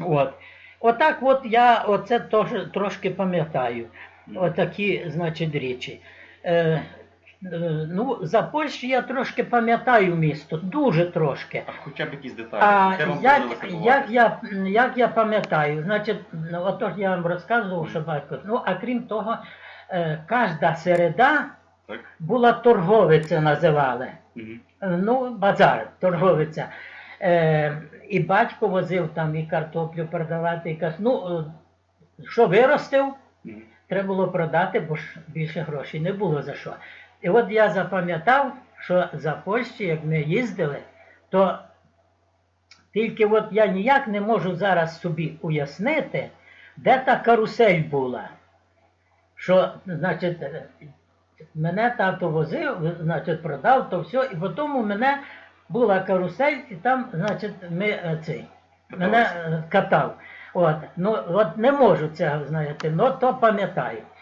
От. Отак от я оце теж трошки пам'ятаю. Отакі, значить, речі. Е, е, ну, за Польщу я трошки пам'ятаю місто, дуже трошки. А хоча б якісь деталі. А Де як, як, я, як я пам'ятаю, значить, ну, отож я вам розказував, що батько. Ну, а крім того, е, кожна середа Так? була торговиця, називали. Мгм. Ну, базар, торговиця. Е, і батько возив там і картоплю продавати, і каз... ну, е, що виростив, треба було продати, бо ж більше грошей не було за що. І от я запам'ятав, що за Польщі, як ми їздили, то тільки от я ніяк не можу зараз собі уяснити, де та карусель була. Що, значить, е, мене тато возив, значить, продав то все, і потім у мене була карусель, і там, значить, ми е, цей, мене е, катав. От, ну, от не можу цього, знаєте, ну то пам'ятаю.